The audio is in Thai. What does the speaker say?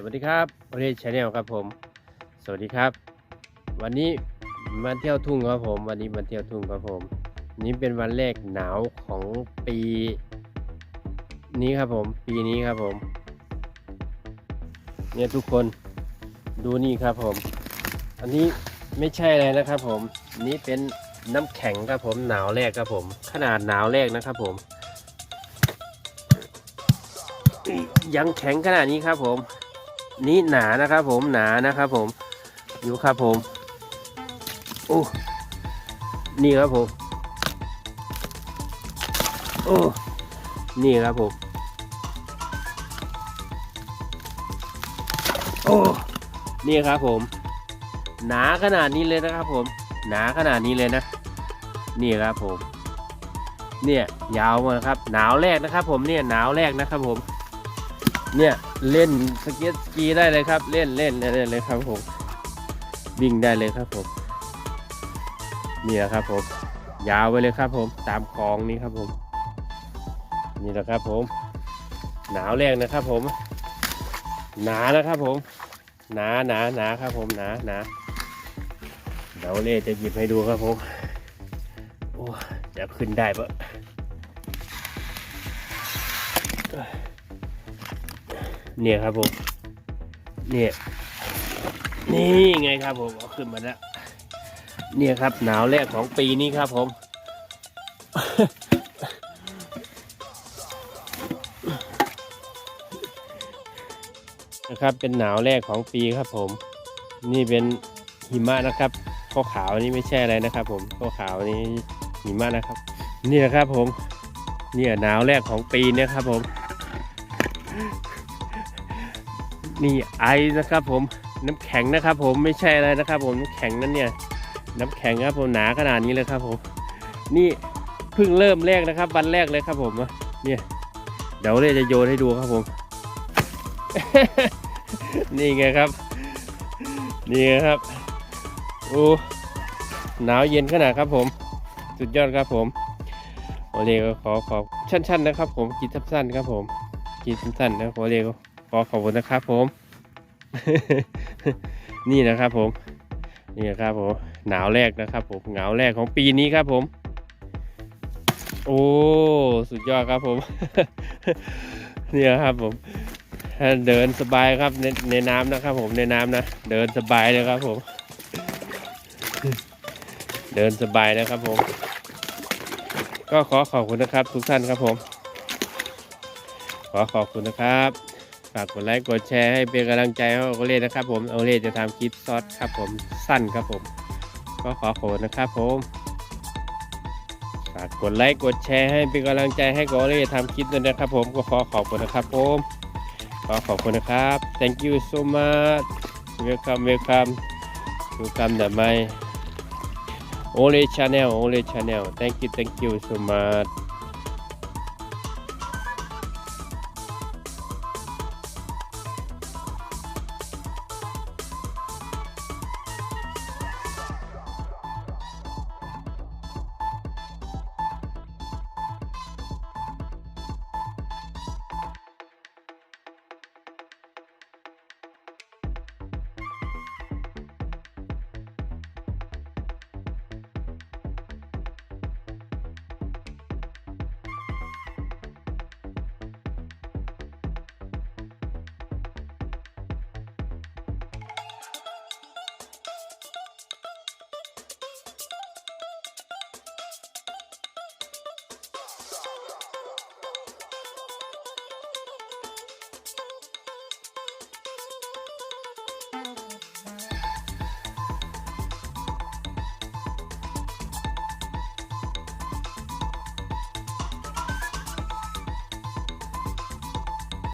สวัสดีครับเรชแนลครับผม สวัสดีครับ วันนี้มาเที่ยวทุ่งครับผม วันนี้มาเที่ยวทุ่งครับผม นี่เป็นวันแรกหนาวของปี นี้ครับผม ปีนี้ครับผม เนี่ยทุกคนดูนี่ครับผม อันนี้ไม่ใช่อะไรนะครับผมนนี่เป็นน้ำแข็งครับผมหนาวแรกครับผม ขนาดหนาวแรกนะครับผม ยังแข็งขนาดนี้ครับผม นี่หนานะครับผมหนานะครับผมอยู่ครับผมโอ้นี่ครับผมโอ้นี่ครับผมโอ้นี่ครับผม หนาขนาดนี้เลยนะครับผม หนาขนาดนี้เลยนะ นี่ครับผม เนี่ยยาวมาครับ หนาวแรกนะครับ ผมเนี่ยหนาวแรกนะครับผม เนี่ยเล่นสเก็ตสกีได้เลยครับ เล่นเล่นเล่นเลยครับผมวิ่งได้เลยครับผมนี่แหละครับผม ยาวไปเลยครับผมตามคลองนี้ครับผม นี่แหละครับผม หนาวแรกนะครับผม หนานะครับผมหนาหนาหนาครับผมหนาหนาเดี๋ยวเล่จะหยิบให้ดูครับผมโอ้จะขึ้นได้ปะ เนี่ยครับผมเนี่ยนี่ไงครับผมเอาขึ้นมาแล้วเนี่ยครับ หนาวแรกของปีนี้ครับผม นะครับเป็นหนาวแรกของปีครับผม นี่เป็นหิมะนะครับขาวขาวนี่ไม่ใช่อะไรนะครับ ผมขาวขาวนี่หิมะนะครับ นี่นะครับผมเนี่ยหนาวแรกของปีนี่ยครับผม นี่ไอนะครับผมน้ำแข็งนะครับ ผมไม่ใช่อะไรนะครับ ผมน้ำแข็งนั่นเนี่ย น้ำแข็งครับผมหนาขนาดนี้เลยครับ ผม นี่เพิ่งเริ่มแรกนะครับ วันแรกเลยครับ ผมเนี่ยเดี๋ยวเลยจะโยนให้ดูครับผม นี่ไงครับ นี่ไงครับโอ้หนาวเย็นขนาดครับ ผม สุดยอดครับผมโอเลก็ขอขอบชั้นๆนะครับ ผมกินสั้นๆครับผมกินสั้นๆนะโอเลก็ ขอขอบคุณนะครับผม นี่นะครับผม นี่นะครับผม หนาวแรกนะครับผมหนาวแรกของปีนี้ครับผม โอ้ สุดยอดครับผม นี่ยครับผมเดินสบายครับในในน้ำนะครับผมในน้ำนะ เดินสบายเลยครับผม เดินสบายนะครับผม ก็ขอขอบคุณนะครับ ทุกท่านครับผม ขอขอบคุณนะครับ ฝากกดไลค์กดแชร์ให้เป็นกำลังใจให้โอเล่นะครับ ผมโอเล่จะทำคลิปซอสครับผมสั้นครับผม ก็ขอขอบคุณนะครับผมฝากกดไลค์กดแชร์ให้เป็นกำลังใจให้โอเล่ทำคลิปด้วยนะครับ ผมก็ขอขอบคุณนะครับผมขอขอบคุณนะครับ thank you so much welcome welcome welcome the my Ole channel Ole channel thank you thank you so much